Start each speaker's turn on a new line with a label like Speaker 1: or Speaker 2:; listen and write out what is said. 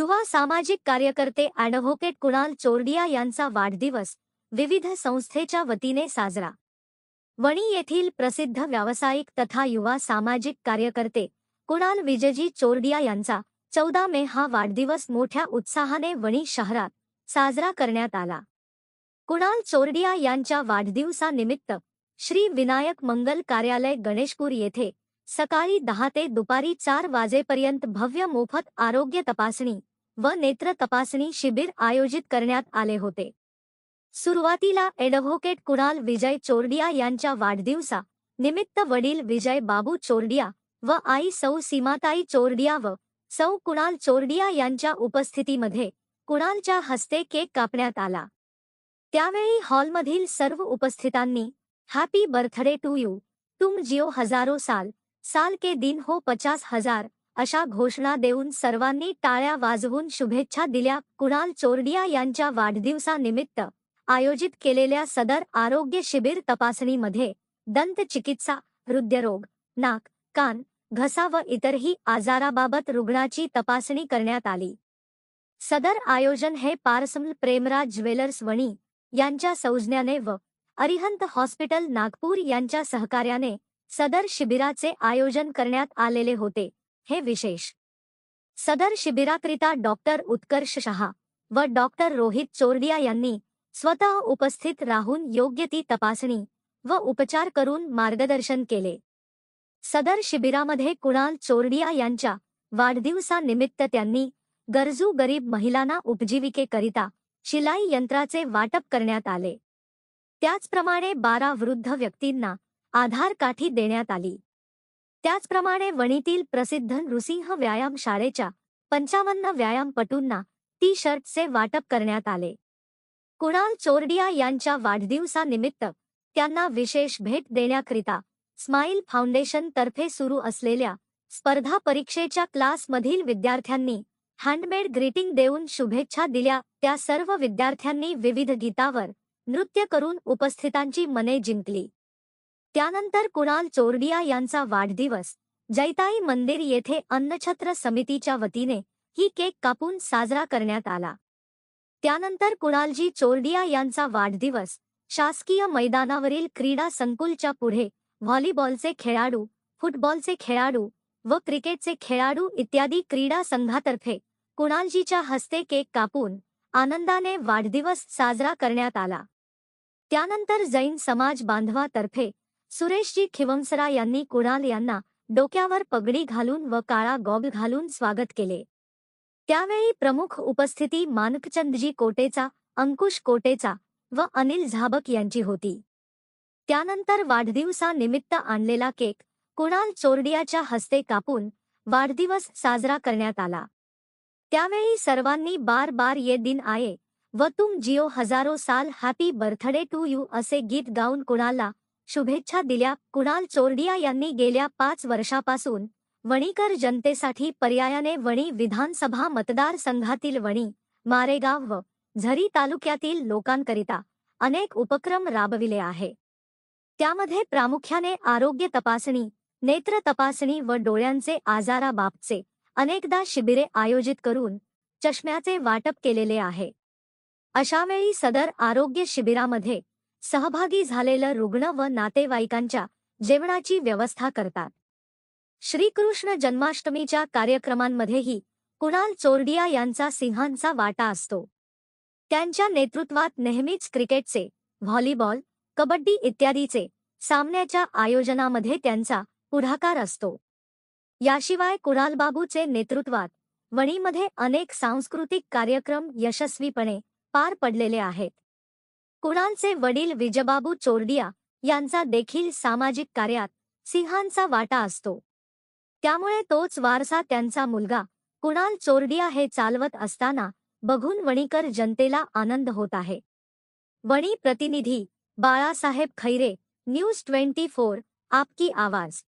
Speaker 1: युवा सामाजिक कार्यकर्ते ॲडव्होकेट कुणाल चोरडिया यांचा वाढदिवस विविध संस्थेच्या वतीने साजरा. वणी येथील प्रसिद्ध व्यावसायिक तथा युवा सामाजिक कार्यकर्ते कुणाल विजयजी चोरडिया यांचा चौदा मे हा वाढदिवस मोठ्या उत्साहाने वणी शहरात साजरा करण्यात आला. कुणाल चोरडिया यांच्या वाढदिवसानिमित्त श्री विनायक मंगल कार्यालय गणेशपूर येथे सकाळी दहा ते दुपारी चार वाजेपर्यंत भव्य मोफत आरोग्य तपासणी व नेत्र तपासणी शिबिर आयोजित करण्यात आले होते. सुरुवातीला ॲडव्होकेट कुणाल विजय चोरडिया यांच्या वाढदिवसा निमित्त वडील विजय बाबू चोरडिया व आई सौ सीमाताई चोरडिया व सौ कुणाल चोरडिया यांच्या उपस्थितीमध्ये कुणालच्या हस्ते केक कापण्यात आला. त्यावेळी हॉलमधील सर्व उपस्थितांनी हॅपी बर्थडे टू यू. तुम जिओ हजारो साल. साल के दिन हो पचास हजार. अशा घोषणा देऊन सर्वांनी टाळ्या वाजवून शुभेच्छा दिल्या. कुणाल चोरडिया यांच्या वाढदिवसानिमित्त आयोजित केलेल्या सदर आरोग्य शिबिर तपासणीमध्ये दंत चिकित्सा हृदयरोग नाक कान घसा व इतरही आजाराबाबत रुग्णाची तपासणी करण्यात आली. सदर आयोजन हे पारसमल प्रेमराज ज्वेलर्स वणी यांच्या सौजन्याने व अरिहंत हॉस्पिटल नागपूर यांच्या सहकार्याने सदर शिबिराचे आयोजन करण्यात आलेले होते. हे विशेष. सदर शिबिराकरिता डॉक्टर उत्कर्ष शहा व डॉक्टर रोहित चोरडिया यांनी स्वतः उपस्थित राहून योग्य ती तपासणी व उपचार करून मार्गदर्शन केले. सदर शिबिरामध्ये कुणाल चोरडिया यांच्या वाढदिवसानिमित्त त्यांनी गरजू गरीब महिलांना उपजीविकेकरिता शिलाई यंत्राचे वाटप करण्यात आले. त्याचप्रमाणे बारा वृद्ध व्यक्तींना आधार काठी देण्यात आली. त्याचप्रमाणे वणीतील प्रसिद्ध नृसिंह व्यायाम शाळेच्या पंचावन्न व्यायामपटूंना टी शर्टचे वाटप करण्यात आले. कुणाल चोरडिया यांच्या वाढदिवसानिमित्त त्यांना विशेष भेट देण्याकरिता स्माईल फाउंडेशन तर्फे सुरू असलेल्या स्पर्धा परीक्षेच्या क्लासमधील विद्यार्थ्यांनी हँडमेड ग्रीटिंग देऊन शुभेच्छा दिल्या. त्या सर्व विद्यार्थ्यांनी विविध गीतावर नृत्य करून उपस्थितांची मने जिंकली. त्यानंतर कुणाल चोरडिया यांचा वाढदिवस. जैताई मंदिर येथे अन्नछत्र समितीच्या वतीने ही केक कापून साजरा करण्यात आला. त्यानंतर कुणालजी चोरडिया यांचा वाढदिवस. शासकीय मैदानावरील क्रीडा संकुलच्या पुढे व्हॉलीबॉलचे खेळाडू, फुटबॉलचे खेळाडू व क्रिकेटचे खेळाडू इत्यादी क्रीडा संघातर्फे कुणालजीच्या हस्ते केक कापून आनंदाने वाढदिवस साजरा करण्यात आला. त्यानंतर जैन समाज बांधवातर्फे सुरेशजी खिवंसरा यांनी कुणाल यांना डोक्यावर पगडी घालून व काळा गॉग घालून स्वागत केले. त्यावेळी प्रमुख उपस्थिती मानकचंदजी कोटेचा अंकुश कोटेचा व अनिल झाबक यांची होती. त्यानंतर वाढदिवसानिमित्त आणलेला केक कुणाल चोरडियाच्या हस्ते कापून वाढदिवस साजरा करण्यात आला. त्यावेळी सर्वांनी बार बार ये दिन आये व तुम जिओ हजारो साल हॅपी बर्थडे टू यू असे गीत गाऊन कुणाला शुभेच्छा दिल्या. कुणाल चोरडिया यांनी गेल्या पाच वर्षापासून वणीकर जनतेसाठी पर्यायाने वणी विधानसभा मतदारसंघातील वणी मारेगाव व झरी तालुक्यातील लोकांकरिता अनेक उपक्रम राबविले आहे. त्यामध्ये प्रामुख्याने आरोग्य तपासणी नेत्र तपासणी व डोळ्यांचे आजाराबाबतचे अनेकदा शिबिरे आयोजित करून चष्म्याचे वाटप केलेले आहे. अशावेळी सदर आरोग्य शिबिरामध्ये सहभागी झालेलं रुग्ण व नातेवाईकांच्या जेवणाची व्यवस्था करतात. श्रीकृष्ण जन्माष्टमीच्या कार्यक्रमांमध्येही कुणाल चोरडिया यांचा सिंहांचा वाटा असतो. त्यांच्या नेतृत्वात नेहमीच क्रिकेटचे व्हॉलीबॉल कबड्डी इत्यादीचे सामन्याच्या आयोजनामध्ये त्यांचा पुढाकार असतो. याशिवाय कुणालबाबूचे नेतृत्वात वणीमध्ये अनेक सांस्कृतिक कार्यक्रम यशस्वीपणे पार पडलेले आहेत. कुणालचे वडील विजबाबू चोरडिया यांचा देखील सामाजिक कार्यात सिंहांचा वाटा असतो. त्यामुळे तोच वारसा त्यांचा मुलगा कुणाल चोरडिया हे चालवत असताना बघून वणीकर जनतेला आनंद होत आहे. वणी प्रतिनिधी Balasaheb Khaire news twenty four आपकी आवाज.